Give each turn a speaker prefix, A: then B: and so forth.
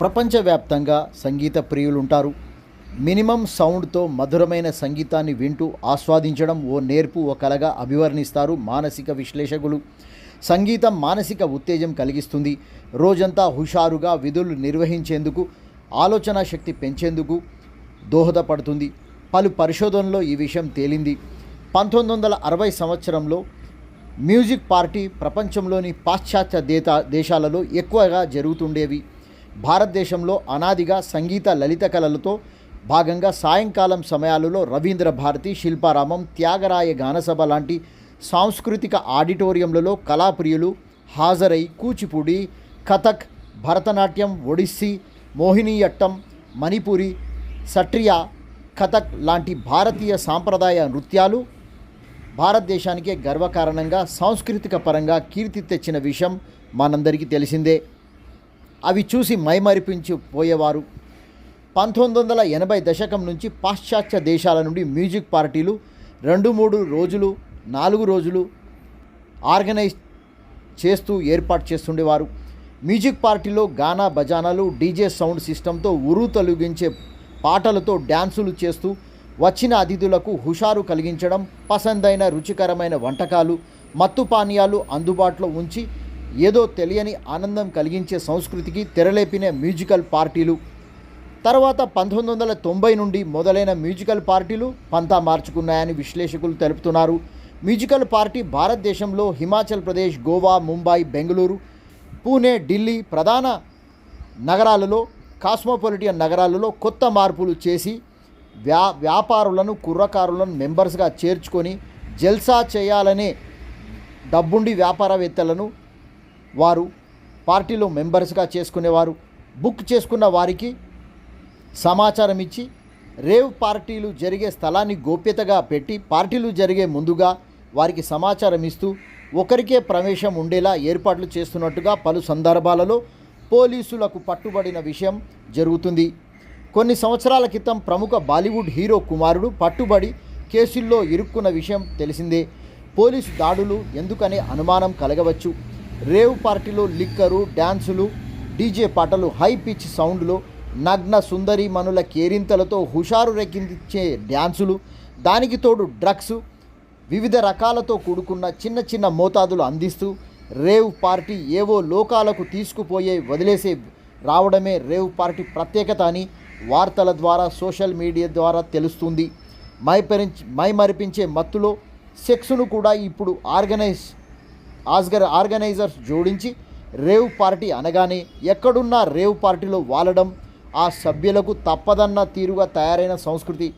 A: ప్రపంచవ్యాప్తంగా సంగీత ప్రియులుంటారు. మినిమం సౌండ్తో మధురమైన సంగీతాన్ని వింటూ ఆస్వాదించడం ఓ నేర్పు ఓ కలగా అభివర్ణిస్తారు మానసిక విశ్లేషకులు. సంగీతం మానసిక ఉత్తేజం కలిగిస్తుంది. రోజంతా హుషారుగా విధులు నిర్వహించేందుకు ఆలోచన శక్తి పెంచేందుకు దోహదపడుతుంది. పలు పరిశోధనలో ఈ విషయం తేలింది. పంతొమ్మిది వందల అరవై సంవత్సరంలో మ్యూజిక్ పార్టీ ప్రపంచంలోని పాశ్చాత్య దేత దేశాలలో ఎక్కువగా జరుగుతుండేవి. భారతదేశంలో అనాదిగా సంగీత లలిత కళలతో భాగంగా సాయంకాలం సమయాలలో రవీంద్ర భారతి శిల్పారామం త్యాగరాయ గానసభ లాంటి సాంస్కృతిక ఆడిటోరియంలలో కళాప్రియులు హాజరై కూచిపూడి కథక్ భరతనాట్యం ఒడిస్సీ మోహినియట్టం మణిపురి సట్రియా కథక్ లాంటి భారతీయ సాంప్రదాయ నృత్యాలు భారతదేశానికే గర్వకారణంగా సాంస్కృతిక పరంగా కీర్తి తెచ్చిన విషయం మనందరికీ తెలిసిందే. అవి చూసి మైమరిపించి పోయేవారు. పంతొమ్మిది వందల ఎనభై దశకం నుంచి పాశ్చాత్య దేశాల నుండి మ్యూజిక్ పార్టీలు రెండు మూడు రోజులు నాలుగు రోజులు ఆర్గనైజ్ చేస్తూ ఏర్పాటు చేస్తుండేవారు. మ్యూజిక్ పార్టీలో గానా బజానాలు డీజే సౌండ్ సిస్టంతో ఉరు తొలగించే పాటలతో డ్యాన్సులు చేస్తూ వచ్చిన అతిథులకు హుషారు కలిగించడం పసందైన రుచికరమైన వంటకాలు మత్తు పానీయాలు అందుబాటులో ఉంచి ఏదో తెలియని ఆనందం కలిగించే సంస్కృతికి తెరలేపిన మ్యూజికల్ పార్టీలు. తర్వాత పంతొమ్మిది వందల తొంభై నుండి మొదలైన మ్యూజికల్ పార్టీలు పంతా మార్చుకున్నాయని విశ్లేషకులు తెలుపుతున్నారు. మ్యూజికల్ పార్టీ భారతదేశంలో హిమాచల్ ప్రదేశ్ గోవా ముంబై బెంగళూరు పూణే ఢిల్లీ ప్రధాన నగరాలలో కాస్మోపాలిటియన్ నగరాలలో కొత్త మార్పులు చేసి వ్యా వ్యాపారులను కుర్రకారులను మెంబర్స్గా చేర్చుకొని జల్సా చేయాలనే డబ్బుండి వ్యాపారవేత్తలను వారు పార్టీలో మెంబర్స్గా చేసుకునేవారు. బుక్ చేసుకున్న వారికి సమాచారం ఇచ్చి రేవ్ పార్టీలు జరిగే స్థలాన్ని గోప్యతగా పెట్టి పార్టీలు జరిగే ముందుగా వారికి సమాచారం ఇస్తూ ఒకరికే ప్రవేశం ఉండేలా ఏర్పాట్లు చేస్తున్నట్టుగా పలు సందర్భాలలో పోలీసులకు పట్టుబడిన విషయం జరుగుతుంది. కొన్ని సంవత్సరాల క్రితం ప్రముఖ బాలీవుడ్ హీరో కుమారుడు పట్టుబడి కేసుల్లో ఇరుక్కున్న విషయం తెలిసిందే. పోలీసు దాడులు ఎందుకనే అనుమానం కలగవచ్చు. రేవ్ పార్టీలో లిక్కరు డ్యాన్సులు డీజే పాటలు హై పిచ్ సౌండ్లో నగ్న సుందరి మనుల కేరింతలతో హుషారు రెక్కించే డ్యాన్సులు దానికి తోడు డ్రగ్స్ వివిధ రకాలతో కూడుకున్న చిన్న చిన్న మోతాదులు అందిస్తూ రేవ్ పార్టీ ఏవో లోకాలకు తీసుకుపోయే వదిలేసే రావడమే రేవ్ పార్టీ ప్రత్యేకత అని వార్తల ద్వారా సోషల్ మీడియా ద్వారా తెలుస్తుంది. మైపరించి మైమరిపించే మత్తులో సెక్స్ను కూడా ఇప్పుడు ఆర్గనైజ్ ఆస్గర్ ఆర్గనైజర్స్ జోడించి రేవ్ పార్టీ అనగానే ఎక్కడున్నా రేవ్ పార్టీలో వాలడం ఆ సభ్యులకు తప్పదన్న తీరుగా తయారైన సంస్కృతి.